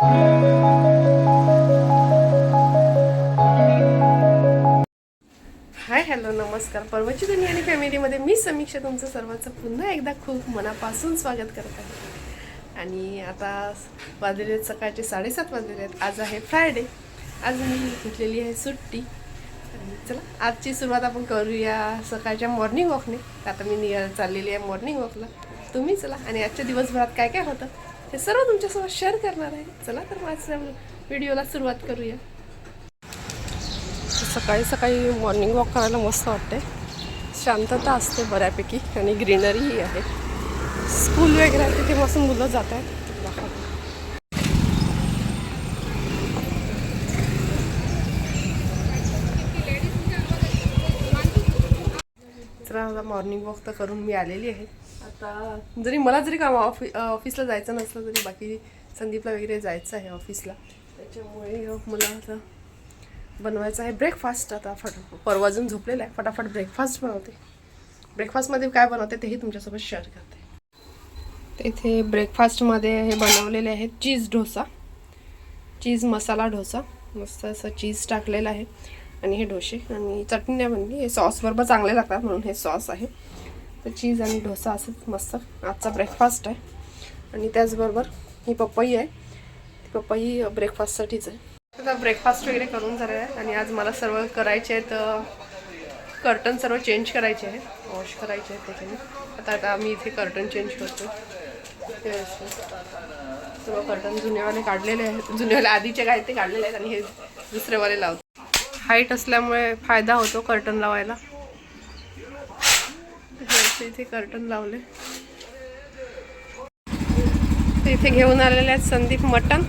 Hi hello नमस्कार. परवाची दुनिया आणि फॅमिलीमध्ये मी समीक्षा तुमचं सर्वांचं पुन्हा एकदा खूप मनापासून स्वागत करत आहे. आणि आता वाजलेले आहेत सकाळचे साडेसात वाजलेले आहेत. आज आहे फ्रायडे आज मी घेतलेली आहे सुट्टी. आणि चला आजची सुरुवात आपण करूया सकाळच्या मॉर्निंग वॉकने आता मी निघा चाललेली आहे मॉर्निंग वॉकला तुम्ही चला आणि आजच्या दिवसभरात काय काय होतं? हे सर्व तुमच्यासोबत शेअर करणार आहे. चला तर माझ्या व्हिडिओला सुरुवात करूया. सकाळी सकाळी मॉर्निंग वॉक करायला मस्त वाटते शांतता असते बऱ्यापैकी आणि ग्रीनरीही आहे. स्कूल वगैरे आहे तिथे मस्त मुलं जात आहेत. दाखवते. चला मॉर्निंग वॉक तर करून मी आलेली आहे. आता जरी मला जरी काम ऑफि ऑफिसला जायचं नसलं तरी बाकी संदीपला वगैरे जायचं आहे ऑफिसला त्याच्यामुळे मला आता बनवायचं आहे ब्रेकफास्ट आता फट परवा अजून झोपलेला आहे. फटाफट ब्रेकफास्ट बनवते. ब्रेकफास्टमध्ये काय बनवते तेही तुमच्यासोबत शेअर करते. तर इथे ब्रेकफास्टमध्ये हे बनवलेले आहेत चीज डोसा. चीज मसाला डोसा. मस्त असं चीज टाकलेलं आहे. आणि हे डोसे आणि चटणी नाही बनली. हे सॉसबरोबर चांगले लागतात म्हणून हे सॉस आहे. तर चीज आणि डोसा असंच मस्त. आजचा ब्रेकफास्ट आहे. आणि त्याचबरोबर ही पपई आहे. ती पपई ब्रेकफास्टसाठीच आहे. आता ब्रेकफास्ट वगैरे करून झालं आहे. आणि आज मला सर्व करायचे आहेत कर्टन सर्व चेंज करायचे आहेत. वॉश करायचे आहेत त्याच्याने. आता आता आम्ही इथे कर्टन चेंज करतो. सर्व कर्टन जुनेवाले काढलेले आहेत. जुनेवाले आधीचे काय ते काढलेले आहेत आणि हे दुसरेवाले लावतो. हाईट असल्यामुळे फायदा होतो कर्टन लावायला. असे इथे कर्टन लावले. तर इथे घेऊन आलेले आहेत संदीप मटन.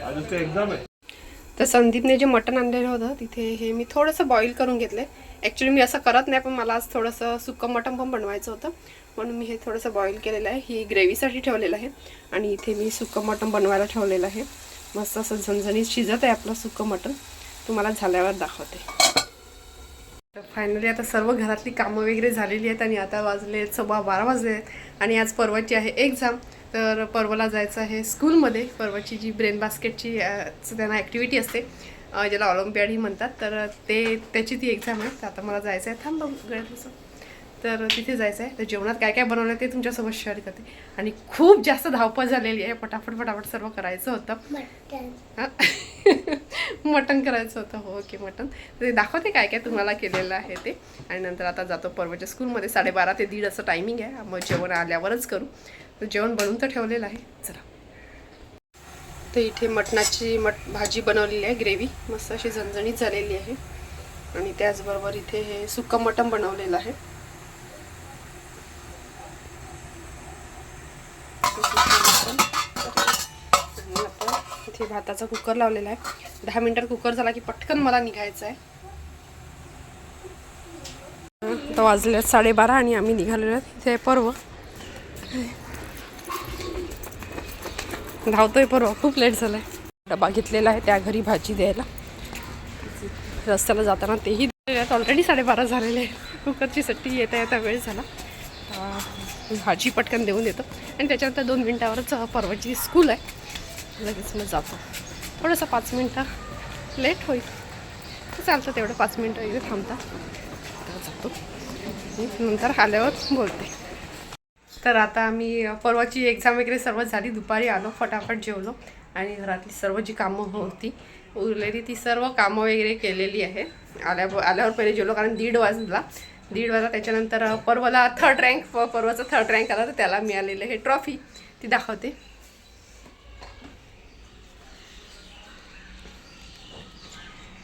है तर संदीपने जे मटण आणलेलं होतं तिथे हे मी थोडंसं बॉईल करून घेतलं. ॲक्च्युली मी असं करत नाही पण मला आज थोडंसं सुक्कं मटण पण बनवायचं होतं. म्हणून मी हे थोडंसं बॉईल केलेलं आहे. ही ग्रेव्हीसाठी ठेवलेलं आहे. आणि इथे मी सुक्कं मटण बनवायला ठेवलेलं आहे. मस्त असं झणझणीत शिजत आहे आपलं सुक्कं मटण तुम्हाला झाल्यावर दाखवते. तर फायनली आता सर्व घरातली कामं वगैरे झालेली आहेत आणि आता वाजले आहेत सव्वा बारा वाजले आहेत. आणि आज परवाची आहे एक्झाम तर परवाला जायचं आहे स्कूलमध्ये परवाची जी ब्रेन बास्केटची त्यांना ॲक्टिव्हिटी असते ज्याला ऑलिम्पियाडही म्हणतात. तर ते त्याची ती एक्झाम आहे. तर आता मला जायचं आहे थांब गळ्यात तर तिथे जायचं आहे तर जेवणात काय काय बनवलं ते तुमच्यासोबत शेअर करते. आणि खूप जास्त धावपळ झालेली आहे. पटापट पटापट सर्व करायचं होतं. हा? मटण करायचं होतं. हो ओके मटण. तर ते दाखवते काय काय तुम्हाला केलेलं आहे ते. आणि नंतर आता जातो परवाच्या स्कूलमध्ये साडेबारा ते दीड असं टायमिंग आहे. मग जेवण आल्यावरच करू. तर जेवण बनवून तर ठेवलेलं आहे. चला. तर इथे मटणाची मट भाजी बनवलेली आहे ग्रेव्ही मस्त अशी झणझणीत झालेली आहे. आणि त्याचबरोबर इथे हे सुक्कं मटण बनवलेलं आहे आणि आता इथे भाताचा कुकर लावलेला आहे. दहा मिनिटात कुकर झाला की पटकन मला निघायचं आहे. आता वाजले आहेत साडेबारा आणि आम्ही निघालेलो इथे आहे पर्व. धावतोय पर्व खूप लेट झालाय. डबा घेतलेला आहे त्या घरी भाजी द्यायला. रस्त्याला जाताना तेही आहेत ऑलरेडी साडेबारा झालेले आहे कुकरची सट्टी येता येता वेळ झाला. भाजी पटकन देऊन देतो. आणि त्याच्यानंतर दोन मिनटावरच पर्वाची स्कूल आहे. लगेच मग जातो. थोडंसं पाच मिनटं लेट होईल. तर चालतं तेवढं पाच मिनटं वगैरे थांबता. जातो. नंतर आल्यावर बोलते. तर आता आम्ही परवाची एक्झाम वगैरे सर्व झाली. दुपारी आलो फटाफट जेवलो. आणि घरातली सर्व जी कामं होती उरलेली ती सर्व कामं वगैरे केलेली आहे. आल्या आल्यावर पहिले जेवलो कारण दीड वाजला. दीड वाजला त्याच्यानंतर पर्वला थर्ड रँक पर्वाचा थर्ड रँक आला तर त्याला मिळालेलं हे ट्रॉफी ती दाखवते.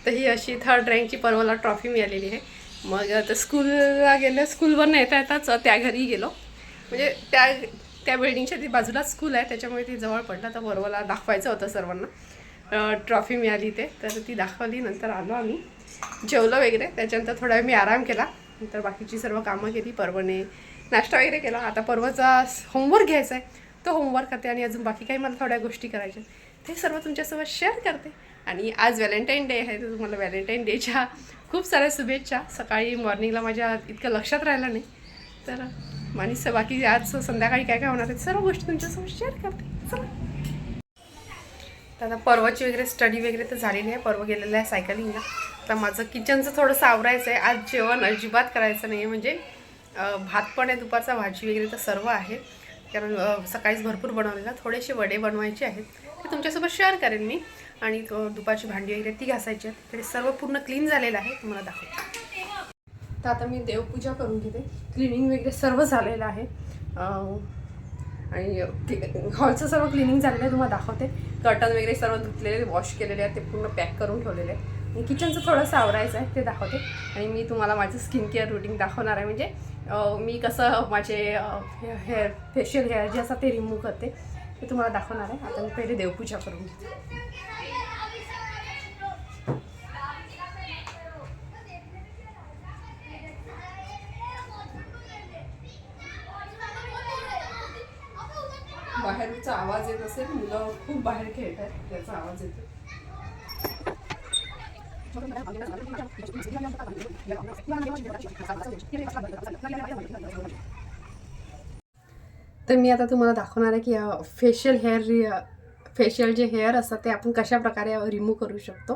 तर ही अशी थर्ड रँकची परवाला ट्रॉफी मिळालेली आहे. मग आता स्कूलला गेलं स्कूलवर येता येताच त्या घरी गेलो. म्हणजे त्या त्या बिल्डिंगच्या ती बाजूला स्कूल आहे त्याच्यामुळे ती जवळ पडलं. तर परवाला दाखवायचं होतं सर्वांना. ट्रॉफी मिळाली ते. तर ती दाखवली नंतर आलो आम्ही. जेवलो वगैरे. त्याच्यानंतर थोडा वेळ मी आराम केला. नंतर बाकीची सर्व कामं केली. परवाने नाश्ता वगैरे केला. आता परवाचा होमवर्क घ्यायचा आहे. तो होमवर्क करते आणि अजून बाकी काही मला थोड्या गोष्टी करायच्या ते सर्व तुमच्यासोबत शेअर करते. आणि आज व्हॅलेंटाईन डे आहे तर तुम्हाला व्हॅलेंटाईन डेच्या खूप साऱ्या शुभेच्छा. सकाळी मॉर्निंगला माझ्या इतकं लक्षात राहिलं नाही. तर आणि स- बाकी आज संध्याकाळी काय काय होणार आहे सर्व गोष्टी तुमच्यासोबत शेअर करते. चला. तर आता पर्वाची वगैरे स्टडी वगैरे तर झालेली आहे पर्व गेलेलं आहे सायकलिंगला तर माझं किचनचं थोडंसं आवरायचं आहे. आज जेवण अजिबात करायचं नाही आहे म्हणजे भात पण आहे दुपारचा भाजी वगैरे तर सर्व आहे. कारण सकाळीच भरपूर बनवलेला. थोडेसे वडे बनवायचे आहेत. ते तुमच्यासोबत शेअर करेन मी. आणि दुपारची भांडी वगैरे ती घासायची आहेत. ते सर्व पूर्ण क्लीन झालेलं आहे. तुम्हाला दाखवते. तर आता मी देवपूजा करून घेते. क्लिनिंग वगैरे सर्व झालेलं आहे. आणि हॉलचं सर्व क्लिनिंग झालेलं आहे. तुम्हाला दाखवते. कर्टन वगैरे सर्व धुतलेले वॉश केलेले आहेत. ते पूर्ण पॅक करून ठेवलेले आहे आणि किचनचं थोडंसं आवरायचं आहे. ते दाखवते. आणि मी तुम्हाला माझं स्किन केअर रुटीन दाखवणार आहे. म्हणजे मी कसं माझे हेअर फेशियल हेअर जे असतात ते रिमूव्ह करते. ते तुम्हाला दाखवणार आहे. आता मी पहिले देवपूजा करून घेते. बाहेरचा आवाज येत असेल मुलं खूप बाहेर खेळत आहेत त्याचा आवाज येतो तर मी आता तुम्हाला दाखवणार आहे की फेशियल हेअर फेशियल जे हेअर असतात ते आपण कशा प्रकारे रिमूव्ह करू शकतो.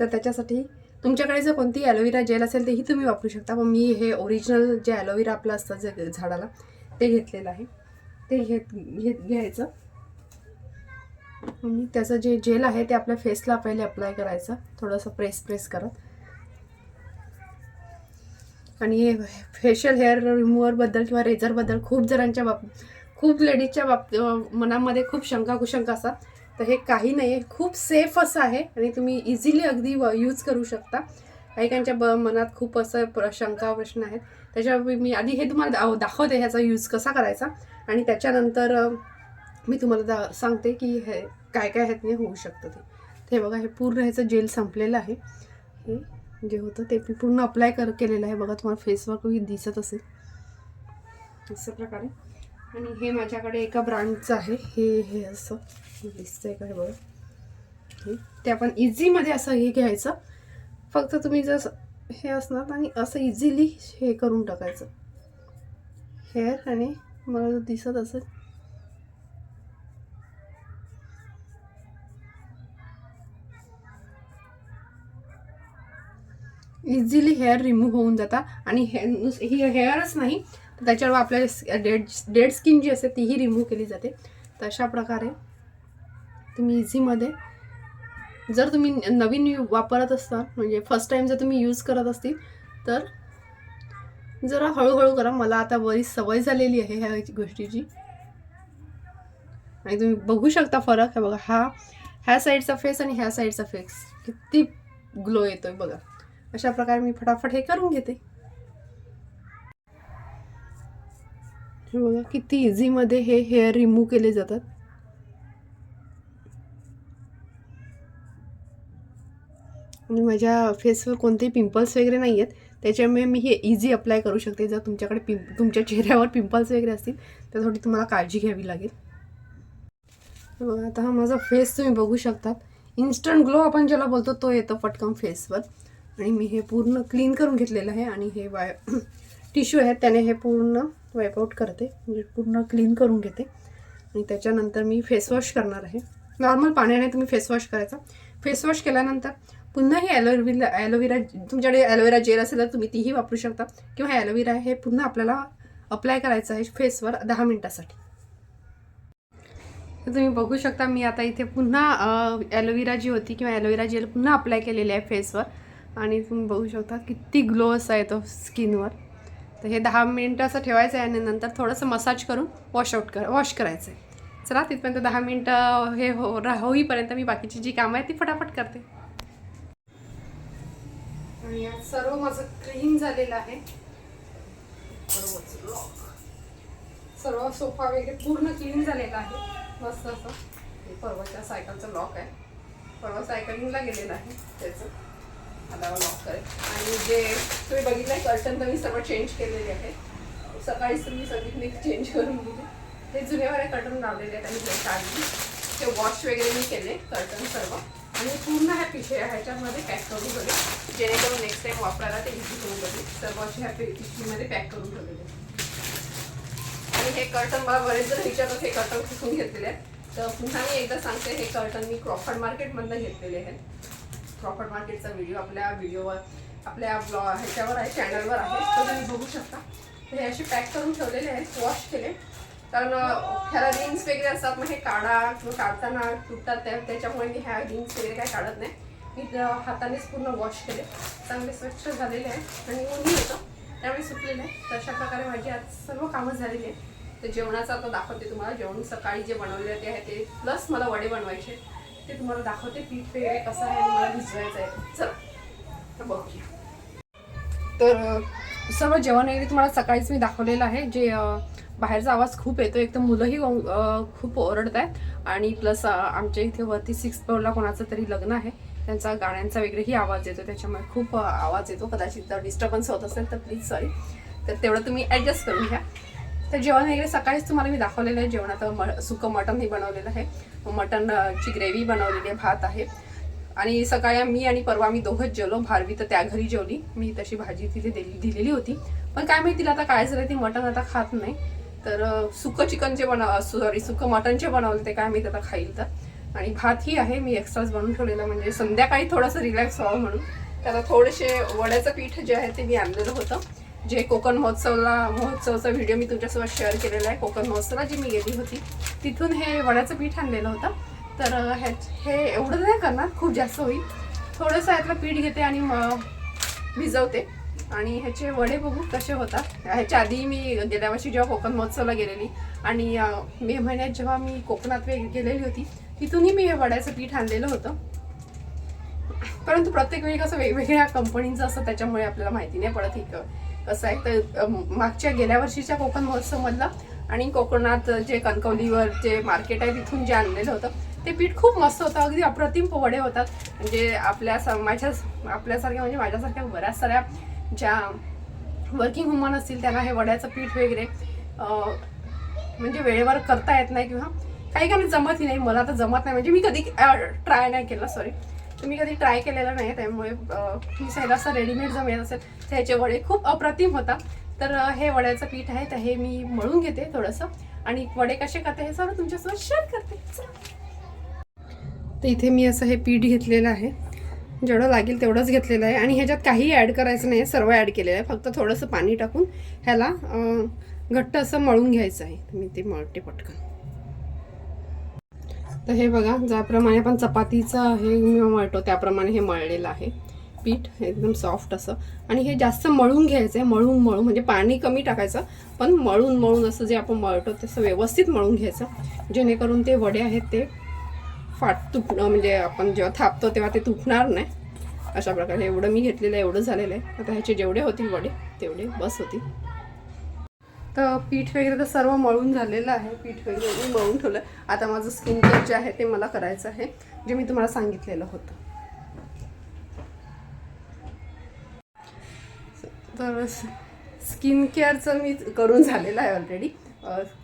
तर त्याच्यासाठी तुमच्याकडे जर कोणती ॲलोवेरा जेल असेल तेही तुम्ही वापरू शकता. पण मी हे ओरिजिनल जे ॲलोवेरा आपलं असतं जे झाडाला ते घेतलेलं आहे. ते घेत घेत घ्यायचं. आणि त्याचं जे जेल आहे ते आपल्या फेसला पहिले अप्लाय करायचं. थोडंसं प्रेस प्रेस करत. आणि हे फेशियल हेअर रिमूव्हरबद्दल किंवा रेझरबद्दल खूप जणांच्या बाब खूप लेडीजच्या बाब मनामध्ये खूप शंका कुशंका असतात. तर हे काही नाही आहे खूप सेफ असं आहे. आणि तुम्ही इझिली अगदी यूज करू शकता. काहीकांच्या ब मनात खूप असं प्र शंका प्रश्न आहेत. त्याच्यामुळे मी आधी हे तुम्हाला दाव दाखवते ह्याचा यूज कसा करायचा. आणि त्याच्यानंतर मी तुम्हाला दा सांगते की हे काय काय ह्यातने होऊ शकतं ते. ते बघा हे पूर्ण ह्याचं जेल संपलेलं आहे. हे जे होतं ते मी पूर्ण अप्लाय कर केलेलं आहे. बघा तुम्हाला फेसवर दिसत असेल. अशा प्रकारे. आणि हे माझ्याकडे एका ब्रँडचं आहे. हे हे असं दिसतंय का हे बघा. हे ते आपण इझीमध्ये असं हे घ्यायचं. फक्त तुम्ही जर हे असणार आणि असं इझिली हे करून टाकायचं. हेअर आणि मला दिसत असेल. इझिली हेअर रिमूव्ह होऊन जातात आणि हे नुस- ही हेअरच नाही तर त्याच्यावर आपल्या डेड डेड स्किन जी असते तीही रिमूव्ह केली जाते. तर अशा प्रकारे तुम्ही इझीमध्ये जर तुम्ही नवीन यू- वापरत असाल म्हणजे फर्स्ट टाईम जर तुम्ही यूज करत असतील तर जरा हळूहळू करा. मला आता बरीच सवय झालेली आहे ह्या गोष्टीची. आणि तुम्ही बघू शकता फरक. आहे बघा हा ह्या साईडचा फेस आणि ह्या साईडचा फेस किती ग्लो येतोय बघा. अशा प्रकारे मी फटाफट हे करून घेते. हे बघा किती इझीमध्ये हे हेअर रिमूव्ह केले जातात. आणि माझ्या फेसवर कोणतेही पिंपल्स वगैरे नाही आहेत त्याच्यामुळे मी हे इझी अप्लाय करू शकते. जर तुमच्याकडे पिंप तुमच्या चेहऱ्यावर पिंपल्स वगैरे असतील त्यासाठी तुम्हाला काळजी घ्यावी लागेल. बघा आता हा माझा फेस तुम्ही बघू शकतात. इन्स्टंट ग्लो आपण ज्याला बोलतो तो येतो पटकन फेसवर आणि मी हे पूर्ण क्लीन करून घेतलेलं आहे आणि हे वाय टिश्यू आहे त्याने हे पूर्ण वाईपआउट करते. म्हणजे पूर्ण क्लीन करून घेते. आणि त्याच्यानंतर मी फेसवॉश करणार आहे. नॉर्मल पाण्याने तुम्ही फेसवॉश करायचा. फेसवॉश केल्यानंतर पुन्हा हे ॲलोविरा ॲलोवेरा तुमच्याकडे ॲलोवेरा जेल असेल तर तुम्ही तीही वापरू शकता. किंवा हे ॲलोवेरा हे पुन्हा आपल्याला अप्लाय करायचं आहे फेसवर दहा मिनटासाठी. तर तुम्ही बघू शकता मी आता इथे पुन्हा ॲलोवेरा जी होती किंवा ॲलोवेरा जेल पुन्हा अप्लाय केलेली आहे फेसवर. आणि तुम्ही बघू शकता किती ग्लो असा येतो स्किनवर तर हे दहा मिनटं असं ठेवायचं आहे आणि नंतर थोडंसं मसाज करून वॉशआउट कर वॉश करायचं आहे. चला तिथपर्यंत दहा मिनटं हे हो रा- होईपर्यंत मी बाकीची जी कामं आहेत ती फटाफट करते. आणि आज सर्व माझं क्लीन झालेलं आहे. सर्व सोफा वगैरे पूर्ण क्लीन झालेला आहे. मस्त असं. हे परवाच्या सायकलचं लॉक आहे. परवा सायकलिंगला गेलेलं आहे. त्याचं. आता लॉक करेल आणि जे तुम्ही बघितलं कर्टन तर मी सर्व चेंज केलेले आहे. सकाळीच तुम्ही संगीतने चेंज करून दिले. हे जुनेवारे कर्टन लावलेले आहेत आणि हे काढली ते वॉश वगैरे मी केले कर्टन सर्व. आणि पूर्ण ह्या पिशे ह्याच्यामध्ये पॅक करून ठेवले जेणेकरून नेक्स्ट टाइम वापरायला ते इझी होऊन जाते सर्व असे ह्या पिशवीमध्ये पॅक करून ठेवलेले. आणि हे कर्टन मला बरेच जण विचारतात हे कर्टन कुठून घेतलेले आहेत? तर पुन्हा मी एकदा सांगते हे कर्टन मी क्रॉफर्ड मार्केटमधनं घेतलेले आहे क्रॉफर्ड मार्केटचा व्हिडिओ आपल्या व्हिडिओवर आपल्या ब्लॉ ह्याच्यावर आहे चॅनलवर आहे. तर तुम्ही बघू शकता. तर हे असे पॅक करून ठेवलेले आहेत वॉश केले. कारण ह्याला रिंग्स वगैरे असतात मग हे काढा किंवा काढताना तुटतात त्या त्याच्यामुळे मी ह्या रिंग्स वगैरे काय काढत नाही. मी त्या हातानेच पूर्ण वॉश केले. चांगले स्वच्छ झालेले आहे आणि ऊनही होतं. त्यावेळी सुटलेलं आहे. तर अशा प्रकारे माझी आज सर्व कामं झालेली आहे तर जेवणाचं आता दाखवते तुम्हाला. जेवण सकाळी जे बनवलेलं ते आहे ते प्लस मला वडे बनवायचे ते तुम्हाला दाखवते पीठ वगैरे कसं आहे आणि मला भिजवायचं आहे. चला तर बघूया. तर सर्व जेवण वगैरे तुम्हाला सकाळीच मी दाखवलेलं आहे. जे बाहेरचा आवाज खूप येतो एक तर मुलंही खूप ओरडत आहेत आणि प्लस आमच्या इथे वरती सिक्स फ्लोअरला कोणाचं तरी लग्न आहे. त्यांचा गाण्यांचा वगैरेही आवाज येतो त्याच्यामुळे खूप आवाज येतो. कदाचित जर डिस्टर्बन्स होत असेल तर प्लीज सॉरी तर तेवढं तुम्ही ॲडजस्ट करून घ्या. तर जेवण वगैरे सकाळीच तुम्हाला मी दाखवलेलं आहे. जेवणात म सुकं मटणही बनवलेलं आहे. मटणची ग्रेव्ही बनवलेली आहे भात आहे. आणि सकाळी मी आणि परवा मी दोघंच जेवलो. भारवी तर त्या घरी जेवली. मी तशी भाजी तिथे दिली दिलेली होती. पण काय माहिती तिला आता काय झालं ती मटण आता खात नाही. तर सुकं चिकनचे बनव सॉरी सुकं मटनचे बनवले ते काय माहिती आता खाईल तर. आणि भातही आहे मी एक्स्ट्राच बनवून ठेवलेला म्हणजे संध्याकाळी थोडंसं रिलॅक्स व्हावं म्हणून. त्याला थोडेसे वड्याचं पीठ जे आहे ते मी आणलेलं होतं. जे कोकण महोत्सवला महोत्सवचा व्हिडिओ मी तुमच्यासोबत शेअर केलेला आहे कोकण महोत्सवला जी मी गेली होती तिथून हे वड्याचं पीठ आणलेलं होतं. तर ह्या हे एवढं नाही करणार खूप जास्त होईल. थोडंसं यातलं पीठ घेते आणि मग भिजवते. आणि ह्याचे वडे बघू कसे होतात. ह्याच्या आधी मी गेल्या वर्षी जेव्हा कोकण महोत्सवला गेलेली आणि मे महिन्यात जेव्हा मी कोकणात वेग गेलेली होती तिथूनही मी हे वड्याचं पीठ आणलेलं होतं. परंतु प्रत्येक वेळी कसं वेगवेगळ्या कंपनीचं असं त्याच्यामुळे आपल्याला माहिती नाही पडत इथं कसं आहे. तर मागच्या गेल्या वर्षीच्या कोकण महोत्सवमधला आणि कोकणात जे कणकवलीवर जे मार्केट आहे तिथून जे आणलेलं होतं ते पीठ खूप मस्त होतं. अगदी अप्रतिम वडे होतात. म्हणजे आपल्या स- माझ्या आपल्यासारख्या म्हणजे माझ्यासारख्या बऱ्याच साऱ्या ज्या वर्किंग वुमन असतील त्यांना हे वड्याचं पीठ वगैरे म्हणजे वेळेवर करता येत नाही किंवा काही काही जमतही नाही मला तर जमत नाही. म्हणजे मी कधी ट्राय नाही केलं सॉरी तुम्ही मी कधी ट्राय केलेलं नाही त्यामुळे मी सहज असं रेडीमेड जर मिळत असेल. तर ह्याचे वडे खूप अप्रतिम होता. तर हे वड्याचं पीठ आहे तर हे मी मळून घेते थोडंसं. आणि वडे कसे करते हे सर्व तुमच्यासोबत शेअर करते. तर इथे मी असं हे पीठ घेतलेलं आहे. जेवढं लागेल तेवढंच घेतलेलं आहे. आणि ह्याच्यात काही ॲड करायचं नाही सर्व ॲड केलेलं आहे. फक्त थोडंसं पाणी टाकून ह्याला घट्ट असं मळून घ्यायचं आहे. मी ते मळते पटकन. तर हे बघा ज्याप्रमाणे आपण चपातीचं हे मी मळतो त्याप्रमाणे हे मळलेलं आहे. पीठ एकदम सॉफ्ट असं. आणि हे जास्त मळून घ्यायचं आहे मळून मळून म्हणजे पाणी कमी टाकायचं पण मळून मळून असं जे आपण मळतो तसं व्यवस्थित मळून घ्यायचं. जेणेकरून ते वडे आहेत ते फाट तुटणं म्हणजे आपण जेव्हा थापतो तेव्हा ते तुटणार नाही. अशा प्रकारे एवढं मी घेतलेलं आहे एवढं झालेलं आहे. आता ह्याचे जेवढे होतील वडे तेवढे बस होतील. तर पीठ वगैरे तर सर्व मळून झालेलं आहे. पीठ वगैरे मी मळून ठेवलं. आता माझं स्किन केअर जे आहे ते मला करायचं आहे जे मी तुम्हाला सांगितलेलं होतं. तर स्किन केअरचं मी करून झालेलं आहे ऑलरेडी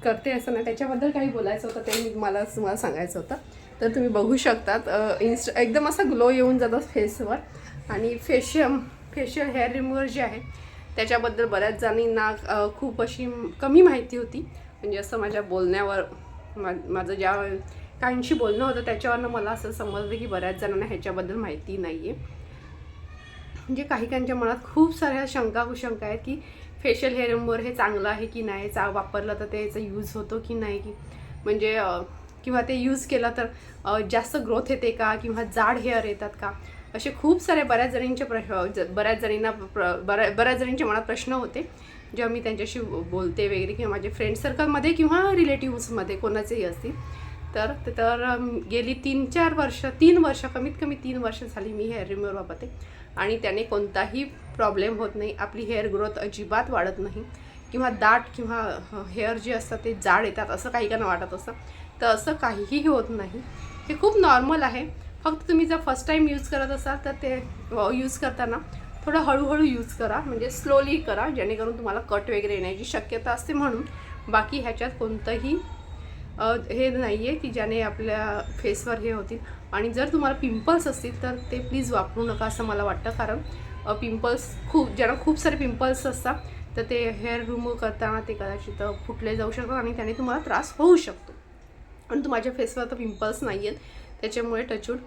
करते असं नाही. त्याच्याबद्दल काही बोलायचं होतं ते मी मला तुम्हाला सांगायचं होतं. तर तुम्ही बघू शकतात इन्स्ट एकदम असा ग्लो येऊन जातात फेसवर आणि फेशियम फेशियल हेअर रिमूव्हर जे आहे त्याच्याबद्दल बऱ्याच जणींना खूप अशी कमी माहिती होती. म्हणजे असं माझ्या बोलण्यावर मा माझं ज्या काहींशी बोलणं होतं त्याच्यावरनं मला असं समजलं की बऱ्याच जणांना ह्याच्याबद्दल माहिती नाही आहे म्हणजे काही काहींच्या मनात खूप साऱ्या शंका कुशंका आहेत की फेशियल हेअर रिमूव्हर हे चांगलं आहे की नाही चा वापरलं तर त्याचा यूज होतो की नाही? की म्हणजे किंवा ते यूज केलं तर जास्त ग्रोथ येते का? किंवा जाड हेअर येतात का? असे खूप सारे बऱ्याच जणींचे प्रश्न बऱ्याच जणींना प्र बऱ्या बऱ्याच जणींच्या मनात प्रश्न होते जेव्हा मी त्यांच्याशी बोलते वगैरे किंवा माझे फ्रेंड सर्कलमध्ये किंवा रिलेटिव्हमध्ये कोणाचेही असतील. तर तर गेली तीन चार वर्ष तीन वर्ष कमीत कमी तीन वर्ष झाली मी हेअर रिमूव्हर वापरते. आणि त्याने कोणताही प्रॉब्लेम होत नाही. आपली हेअर ग्रोथ अजिबात वाढत नाही. किंवा दाट किंवा हेअर जे असतात ते जाड येतात असं काही काहींना वाटत असतं. तर असं काहीही होत नाही. हे खूप नॉर्मल आहे. फक्त तुम्ही जर फर्स्ट टाईम यूज करत असाल तर ते यूज करताना थोडं हळूहळू यूज करा. म्हणजे स्लोली करा जेणेकरून तुम्हाला कट वगैरे येण्याची शक्यता असते म्हणून. बाकी ह्याच्यात कोणतंही हे नाही आहे की ज्याने आपल्या फेसवर हे होतील. आणि जर तुम्हाला पिंपल्स असतील तर ते प्लीज वापरू नका असं मला वाटतं. कारण पिंपल्स खूप ज्यांना खूप सारे पिंपल्स असतात तर ते हेअर रिमूव्ह करताना ते कदाचित फुटले जाऊ शकतात आणि त्याने तुम्हाला त्रास होऊ शकतो. पण तू माझ्या फेसवर तर पिंपल्स नाही आहेत त्याच्यामुळे टचूड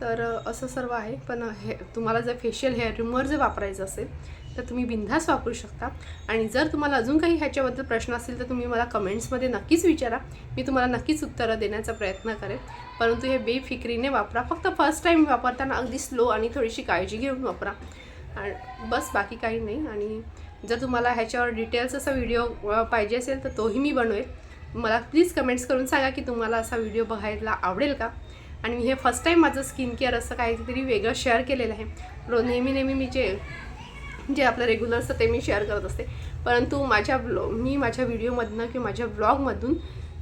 तर असं सर्व आहे. पण हे तुम्हाला जर फेशियल हेअर रिमूवर जर वापरायचं असेल तर तुम्ही बिंधास वापरू शकता. आणि जर तुम्हाला अजून काही ह्याच्याबद्दल प्रश्न असेल तर तुम्ही मला कमेंट्समध्ये नक्कीच विचारा. मी तुम्हाला नक्कीच उत्तरं देण्याचा प्रयत्न करेन. परंतु हे बेफिक्रीने वापरा. फक्त फर्स्ट टाईम वापरताना अगदी स्लो आणि थोडीशी काळजी घेऊन वापरा. आणि बस बाकी काही नाही. आणि जर तुम्हाला ह्याच्यावर डिटेल्स असा व्हिडिओ पाहिजे असेल तर तोही मी बनवेल मला प्लीज कमेंट्स करून सांगा की तुम्हाला असा व्हिडिओ बघायला आवडेल का? आणि हे फर्स्ट टाईम माझं स्किन केअर असं काहीतरी वेगळं शेअर केलेलं आहे. रो नेहमी नेहमी मी जे जे आपलं रेग्युलर असतं ते मी शेअर करत असते. परंतु माझ्या ब्लॉ मी माझ्या व्हिडिओमधनं किंवा माझ्या ब्लॉगमधून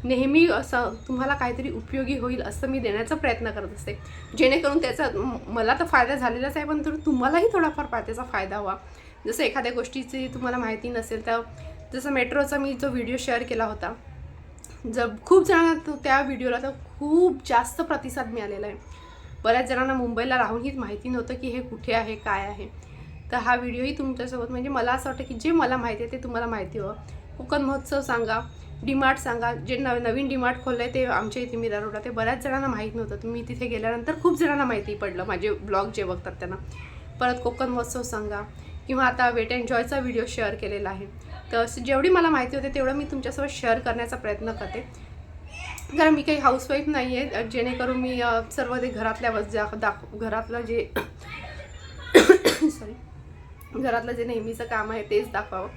नेहमी असं तुम्हाला काहीतरी उपयोगी होईल असं मी देण्याचा प्रयत्न करत असते. जेणेकरून त्याचा मला तर फायदा झालेलाच आहे पण तर तुम्हालाही थोडाफार त्याचा फायदा व्हा. जसं एखाद्या गोष्टीची तुम्हाला माहिती नसेल तर जसं मेट्रोचा मी जो व्हिडिओ शेअर केला होता जर खूप जणांना त्या व्हिडिओला तर खूप जास्त प्रतिसाद मिळालेला आहे. बऱ्याच जणांना मुंबईला राहूनही माहिती नव्हतं की हे कुठे आहे काय आहे. तर हा व्हिडिओही तुमच्यासोबत म्हणजे मला असं वाटतं की जे मला माहिती आहे ते तुम्हाला माहिती हवं. कोकण महोत्सव सांगा डीमार्ट सांगा जे नव नवीन डीमार्ट खोललं आहे ते आमच्या इथे मीरा रोडला ते बऱ्याच जणांना माहीत नव्हतं. तुम्ही तिथे गेल्यानंतर खूप जणांना माहिती पडलं माझे ब्लॉग जे बघतात त्यांना. परत कोकण महोत्सव सांगा किंवा आता वेट अँड जॉयचा व्हिडिओ शेअर केलेला आहे. तर जेवढी मला माहिती होते तेवढं मी तुमच्यासोबत शेअर करण्याचा प्रयत्न करते. कारण मी काही हाऊसवाईफ नाही आहे जेणेकरून मी सर्व ते घरातल्या वस- दाख घरातलं जे सॉरी घरातलं जे नेहमीचं काम आहे तेच दाखवावं.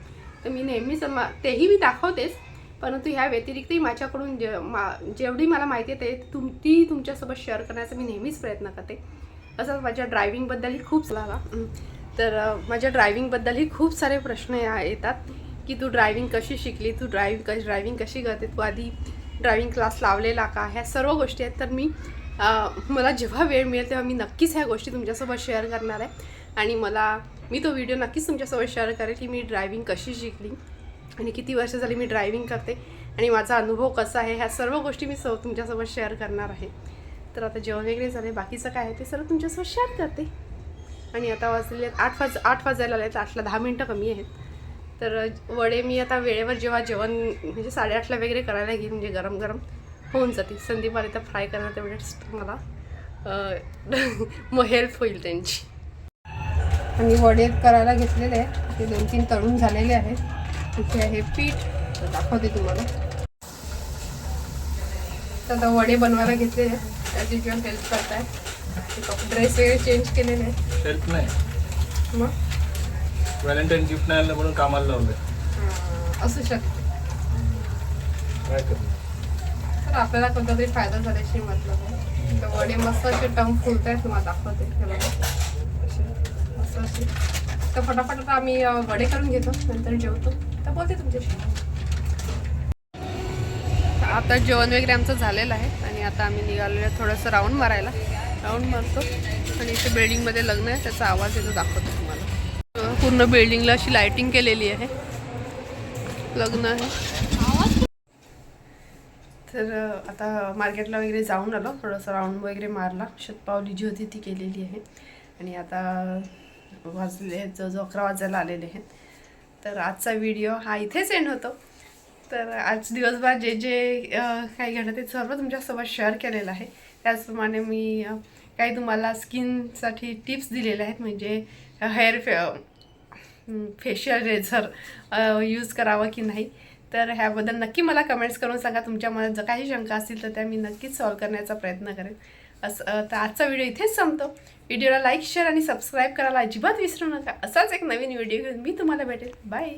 तर मी नेहमीच मा तेही मी दाखवतेच परंतु ह्या व्यतिरिक्तही माझ्याकडून जे मा जेवढी मला माहिती आहे ते तुम ती तुमच्यासोबत शेअर करण्याचा मी नेहमीच प्रयत्न करते. असंच माझ्या ड्रायव्हिंगबद्दलही खूप झाला तर माझ्या ड्रायव्हिंगबद्दलही खूप सारे प्रश्न या- येतात की तू ड्रायव्हिंग कशी शिकली? तू ड्रायव्हिंग कशी ड्रायव्हिंग कशी करते? तू आधी ड्रायव्हिंग क्लास लावलेला का? ह्या सर्व गोष्टी आहेत. तर मी मला जेव्हा वेळ मिळेल तेव्हा मी नक्कीच ह्या गोष्टी तुमच्यासोबत शेअर करणार आहे. आणि मला मी तो व्हिडिओ नक्कीच तुमच्यासोबत शेअर करेल की मी ड्रायव्हिंग कशी शिकली आणि किती वर्ष झाली मी ड्रायव्हिंग करते आणि माझा अनुभव कसा आहे ह्या सर्व गोष्टी मी सो तुमच्यासोबत शेअर करणार आहे. तर आता जेवण वगैरे झाले बाकीचं काय आहे ते सर्व तुमच्यासोबत शेअर करते. आणि आता वाजलेले आठ वाज आठ वाजायला आले आहेत आठला दहा मिनटं कमी आहेत. तर वडे मी आता वेळेवर जेव्हा जेवण म्हणजे साडेआठला वगैरे करायला घेईन म्हणजे गरम गरम होऊन जातील. संदीप आले तर फ्राय करायला तेवढेच मला मग हेल्प होईल त्यांची. आणि वडे करायला घेतलेले आहेत. ते दोन तीन तळून झालेले आहेत. इथे आहे पीठ दाखवते तुम्हाला. तर आता वडे बनवायला घेतलेले आहेत. त्याची जेव्हा हेल्प करताय. ड्रेस वगैरे चेंज हेल्प नाही. मग? व्हॅलेंटाईन गिफ्ट नाही आणलं म्हणून कामाला लावलंय. अं, असू शकते. काय करणार? तर आपल्याला कोणता तरी फायदा झाल्याशी मतलब आहे तर वडे मस्त असे टम फुलत आहेत तुम्हाला दाखवते. हे बघा. असे मस्त असे. तर फटाफट आता आम्ही अं, वडे करून घेतो. नंतर जेवतो. तर बोलते तुमच्याशी. आता जेवण वगैरे आमचं झालेलं आहे. आणि आता आम्ही निघालेलो आहे थोडंसं राऊंड मारायला. राऊंड मारतो. आणि इथे बिल्डिंगमध्ये लग्न आहे त्याचा आवाज येतो दाखवतो तुम्हाला. पूर्ण बिल्डिंगला अशी लायटिंग केलेली आहे. लग्न आहे. तर आता मार्केटला वगैरे जाऊन आलो. थोडंसं राऊंड वगैरे मारला. शतपावली जी होती ती केलेली आहे. आणि आता वाजले आहेत जवळजवळ अकरा वाजायला आलेले आहेत. तर आजचा व्हिडिओ हा इथेच एंड होतो. तर आज दिवसभर जे जे काही घडलं ते सर्व तुमच्यासोबत शेअर केलेलं आहे. त्याचप्रमाणे मी काही तुम्हाला स्किनसाठी टिप्स दिलेल्या आहेत. म्हणजे हेअर फे फेशियल रेझर यूज करावं की नाही. तर ह्याबद्दल नक्की मला कमेंट्स करून सांगा. तुमच्या मनात जर काही शंका असतील तर त्या मी नक्कीच सॉल्व करण्याचा प्रयत्न करेन. असं तर आजचा व्हिडिओ इथेच संपतो. व्हिडिओला लाईक शेअर आणि सबस्क्राईब करायला अजिबात विसरू नका. असाच एक नवीन व्हिडिओ घेऊन मी तुम्हाला भेटेल. बाय!